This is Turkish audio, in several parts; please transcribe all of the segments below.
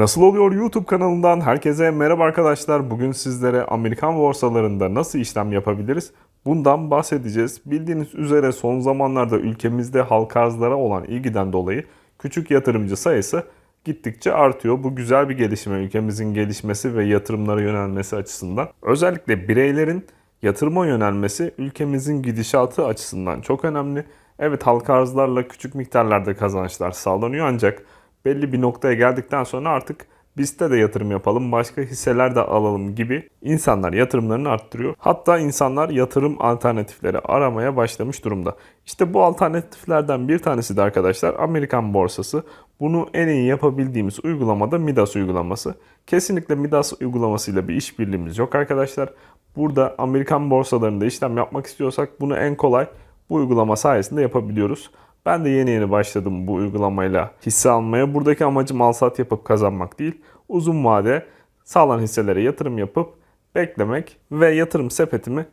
Nasıl oluyor YouTube kanalından herkese merhaba arkadaşlar. Bugün sizlere Amerikan borsalarında nasıl işlem yapabiliriz? Bundan bahsedeceğiz. Bildiğiniz üzere son zamanlarda ülkemizde halka arzlara olan ilgiden dolayı küçük yatırımcı sayısı gittikçe artıyor. Bu güzel bir gelişme ülkemizin gelişmesi ve yatırımlara yönelmesi açısından. Özellikle bireylerin yatırıma yönelmesi ülkemizin gidişatı açısından çok önemli. Evet halka arzlarla küçük miktarlarda kazançlar sağlanıyor ancak belli bir noktaya geldikten sonra artık BIST'e de yatırım yapalım, başka hisseler de alalım gibi insanlar yatırımlarını arttırıyor. Hatta insanlar yatırım alternatifleri aramaya başlamış durumda. İşte bu alternatiflerden bir tanesi de arkadaşlar Amerikan borsası. Bunu en iyi yapabildiğimiz uygulamada Midas uygulaması. Kesinlikle Midas uygulamasıyla bir işbirliğimiz yok arkadaşlar. Burada Amerikan borsalarında işlem yapmak istiyorsak bunu en kolay bu uygulama sayesinde yapabiliyoruz. Ben de yeni yeni başladım bu uygulamayla hisse almaya. Buradaki amacım alsat yapıp kazanmak değil. Uzun vade sağlam hisselere yatırım yapıp beklemek ve yatırım sepetimi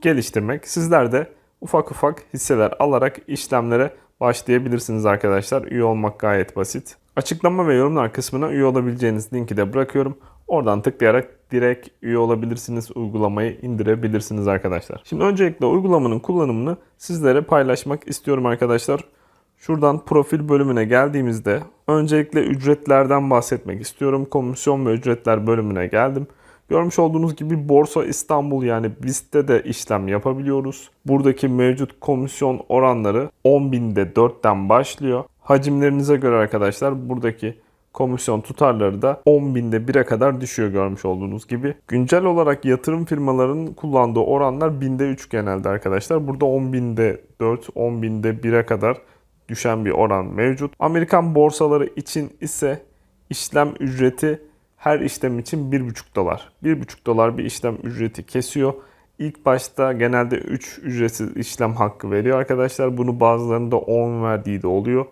geliştirmek. Sizler de ufak ufak hisseler alarak işlemlere başlayabilirsiniz arkadaşlar. Üye olmak gayet basit. Açıklama ve yorumlar kısmına üye olabileceğiniz linki de bırakıyorum. Oradan tıklayarak direkt üye olabilirsiniz. Uygulamayı indirebilirsiniz arkadaşlar. Şimdi öncelikle uygulamanın kullanımını sizlere paylaşmak istiyorum arkadaşlar. Şuradan profil bölümüne geldiğimizde öncelikle ücretlerden bahsetmek istiyorum. Komisyon ve ücretler bölümüne geldim. Görmüş olduğunuz gibi Borsa İstanbul yani BIST'te de işlem yapabiliyoruz. Buradaki mevcut komisyon oranları 10.000'de 4'ten başlıyor. Hacimlerinize göre arkadaşlar buradaki komisyon tutarları da 10.000'de 1'e kadar düşüyor görmüş olduğunuz gibi. Güncel olarak yatırım firmalarının kullandığı oranlar binde 3 genelde arkadaşlar. Burada 10.000'de 4, 10.000'de 1'e kadar düşen bir oran mevcut. Amerikan borsaları için ise işlem ücreti her işlem için 1,5 dolar. 1,5 dolar bir işlem ücreti kesiyor. İlk başta genelde 3 ücretsiz işlem hakkı veriyor arkadaşlar. Bunu bazılarında 10 verdiği de oluyor.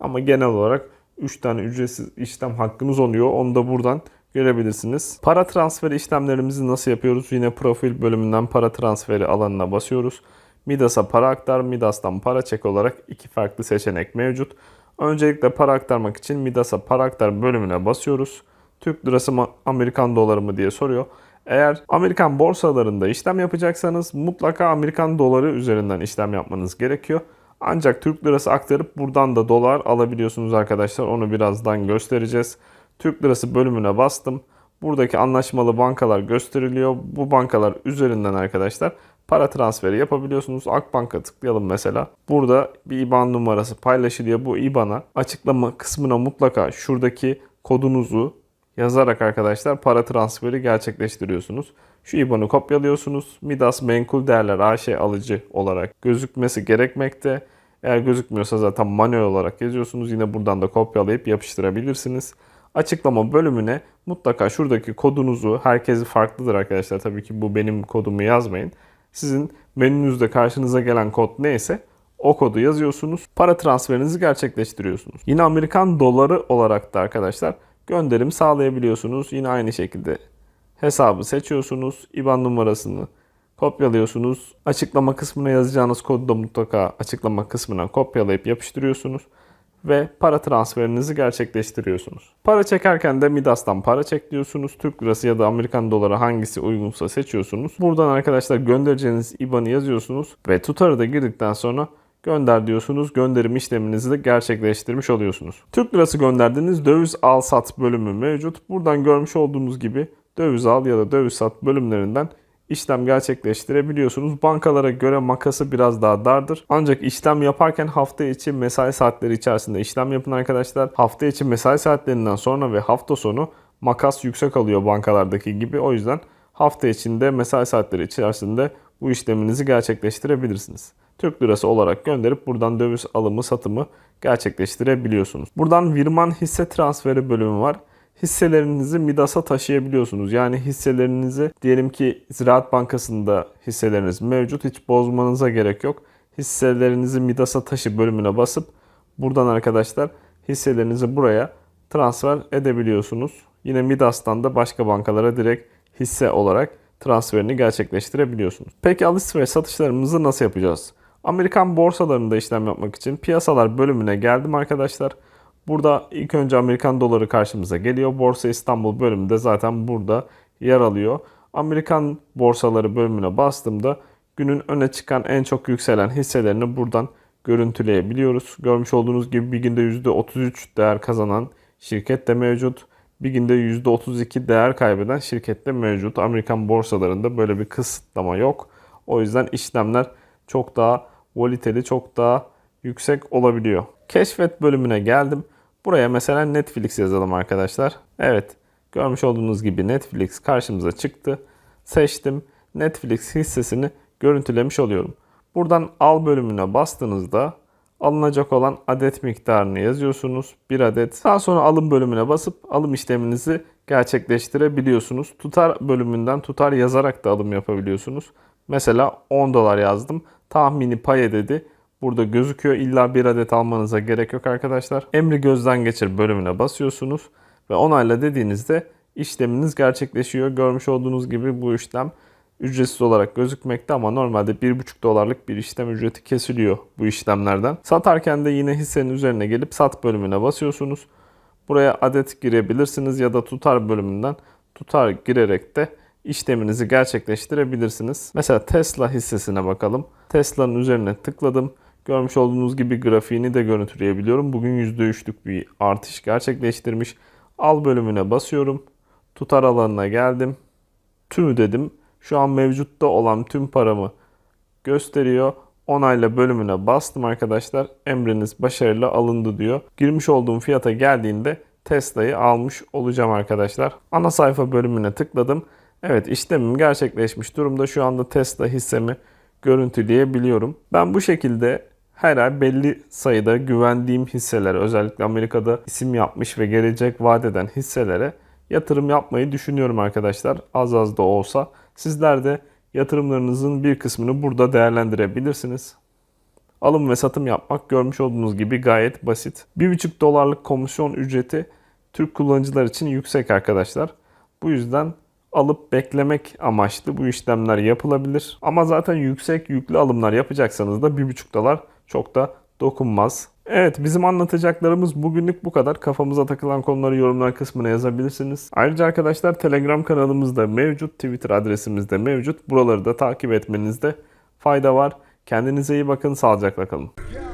Ama genel olarak 3 tane ücretsiz işlem hakkınız oluyor. Onu da buradan görebilirsiniz. Para transferi işlemlerimizi nasıl yapıyoruz? Yine profil bölümünden para transferi alanına basıyoruz. Midas'a para aktar, Midas'tan para çek olarak iki farklı seçenek mevcut. Öncelikle para aktarmak için Midas'a para aktar bölümüne basıyoruz. Türk lirası mı Amerikan doları mı diye soruyor. Eğer Amerikan borsalarında işlem yapacaksanız mutlaka Amerikan doları üzerinden işlem yapmanız gerekiyor. Ancak Türk lirası aktarıp buradan da dolar alabiliyorsunuz arkadaşlar. Onu birazdan göstereceğiz. Türk lirası bölümüne bastım. Buradaki anlaşmalı bankalar gösteriliyor. Bu bankalar üzerinden arkadaşlar para transferi yapabiliyorsunuz. Akbank'a tıklayalım mesela. Burada bir IBAN numarası paylaşılıyor. Bu IBAN'a açıklama kısmına mutlaka şuradaki kodunuzu yazarak arkadaşlar para transferi gerçekleştiriyorsunuz. Şu IBAN'ı kopyalıyorsunuz. Midas Menkul Değerler AŞ alıcı olarak gözükmesi gerekmekte. Eğer gözükmüyorsa zaten manuel olarak yazıyorsunuz. Yine buradan da kopyalayıp yapıştırabilirsiniz. Açıklama bölümüne mutlaka şuradaki kodunuzu, herkesi farklıdır arkadaşlar. Tabii ki bu benim kodumu yazmayın. Sizin menünüzde karşınıza gelen kod neyse o kodu yazıyorsunuz. Para transferinizi gerçekleştiriyorsunuz. Yine Amerikan doları olarak da arkadaşlar gönderim sağlayabiliyorsunuz. Yine aynı şekilde hesabı seçiyorsunuz. IBAN numarasını kopyalıyorsunuz. Açıklama kısmına yazacağınız kodu da mutlaka açıklama kısmına kopyalayıp yapıştırıyorsunuz ve para transferinizi gerçekleştiriyorsunuz. Para çekerken de Midas'tan para çek diyorsunuz. Türk lirası ya da Amerikan doları hangisi uygunsa seçiyorsunuz. Buradan arkadaşlar göndereceğiniz IBAN'ı yazıyorsunuz ve tutarı da girdikten sonra gönder diyorsunuz. Gönderim işleminizi de gerçekleştirmiş oluyorsunuz. Türk lirası gönderdiğiniz döviz al sat bölümü mevcut. Buradan görmüş olduğunuz gibi döviz al ya da döviz sat bölümlerinden işlem gerçekleştirebiliyorsunuz. Bankalara göre makası biraz daha dardır. Ancak işlem yaparken hafta içi mesai saatleri içerisinde işlem yapın arkadaşlar. Hafta içi mesai saatlerinden sonra ve hafta sonu makas yüksek alıyor bankalardaki gibi. O yüzden hafta içinde mesai saatleri içerisinde bu işleminizi gerçekleştirebilirsiniz. Türk lirası olarak gönderip buradan döviz alımı satımı gerçekleştirebiliyorsunuz. Buradan Virman hisse transferi bölümü var hisselerinizi Midas'a taşıyabiliyorsunuz. Yani hisselerinizi diyelim ki Ziraat Bankası'nda hisseleriniz mevcut. Hiç bozmanıza gerek yok. Hisselerinizi Midas'a taşı bölümüne basıp buradan arkadaşlar hisselerinizi buraya transfer edebiliyorsunuz. Yine Midas'tan da başka bankalara direkt hisse olarak transferini gerçekleştirebiliyorsunuz. Peki alış ve satışlarımızı nasıl yapacağız? Amerikan borsalarında işlem yapmak için piyasalar bölümüne geldim arkadaşlar. Burada ilk önce Amerikan doları karşımıza geliyor. Borsa İstanbul bölümünde zaten burada yer alıyor. Amerikan borsaları bölümüne bastığımda günün öne çıkan en çok yükselen hisselerini buradan görüntüleyebiliyoruz. Görmüş olduğunuz gibi bir günde %33 değer kazanan şirket de mevcut. Bir günde %32 değer kaybeden şirket de mevcut. Amerikan borsalarında böyle bir kısıtlama yok. O yüzden işlemler çok daha voliteli, çok daha yüksek olabiliyor. Keşfet bölümüne geldim. Buraya mesela Netflix yazalım arkadaşlar. Evet, görmüş olduğunuz gibi Netflix karşımıza çıktı. Seçtim. Netflix hissesini görüntülemiş oluyorum. Buradan al bölümüne bastığınızda alınacak olan adet miktarını yazıyorsunuz. Bir adet. Daha sonra alım bölümüne basıp alım işleminizi gerçekleştirebiliyorsunuz. Tutar bölümünden tutar yazarak da alım yapabiliyorsunuz. Mesela 10 dolar yazdım. Tahmini pay dedi. Burada gözüküyor. İlla bir adet almanıza gerek yok arkadaşlar. Emri gözden geçir bölümüne basıyorsunuz ve onayla dediğinizde işleminiz gerçekleşiyor. Görmüş olduğunuz gibi bu işlem ücretsiz olarak gözükmekte ama normalde 1,5 dolarlık bir işlem ücreti kesiliyor bu işlemlerden. Satarken de yine hissenin üzerine gelip sat bölümüne basıyorsunuz. Buraya adet girebilirsiniz ya da tutar bölümünden tutar girerek de işleminizi gerçekleştirebilirsiniz. Mesela Tesla hissesine bakalım. Tesla'nın üzerine tıkladım. Görmüş olduğunuz gibi grafiğini de görüntüleyebiliyorum. Bugün %3'lük bir artış gerçekleştirmiş. Al bölümüne basıyorum. Tutar alanına geldim. Tümü dedim. Şu an mevcutta olan tüm paramı gösteriyor. Onayla bölümüne bastım arkadaşlar. Emriniz başarılı alındı diyor. Girmiş olduğum fiyata geldiğinde Tesla'yı almış olacağım arkadaşlar. Ana sayfa bölümüne tıkladım. Evet işlemim gerçekleşmiş durumda. Şu anda Tesla hissemi görüntüleyebiliyorum. Ben bu şekilde her ay belli sayıda güvendiğim hisseler, özellikle Amerika'da isim yapmış ve gelecek vaat eden hisselere yatırım yapmayı düşünüyorum arkadaşlar. Az az da olsa. Sizler de yatırımlarınızın bir kısmını burada değerlendirebilirsiniz. Alım ve satım yapmak görmüş olduğunuz gibi gayet basit. 1,5 dolarlık komisyon ücreti Türk kullanıcılar için yüksek arkadaşlar. Bu yüzden alıp beklemek amaçlı bu işlemler yapılabilir. Ama zaten yüksek yüklü alımlar yapacaksanız da 1,5 dolar çok da dokunmaz. Evet bizim anlatacaklarımız bugünlük bu kadar. Kafamıza takılan konuları yorumlar kısmına yazabilirsiniz. Ayrıca arkadaşlar Telegram kanalımızda mevcut, Twitter adresimiz de mevcut. Buraları da takip etmenizde fayda var. Kendinize iyi bakın, sağlıcakla kalın.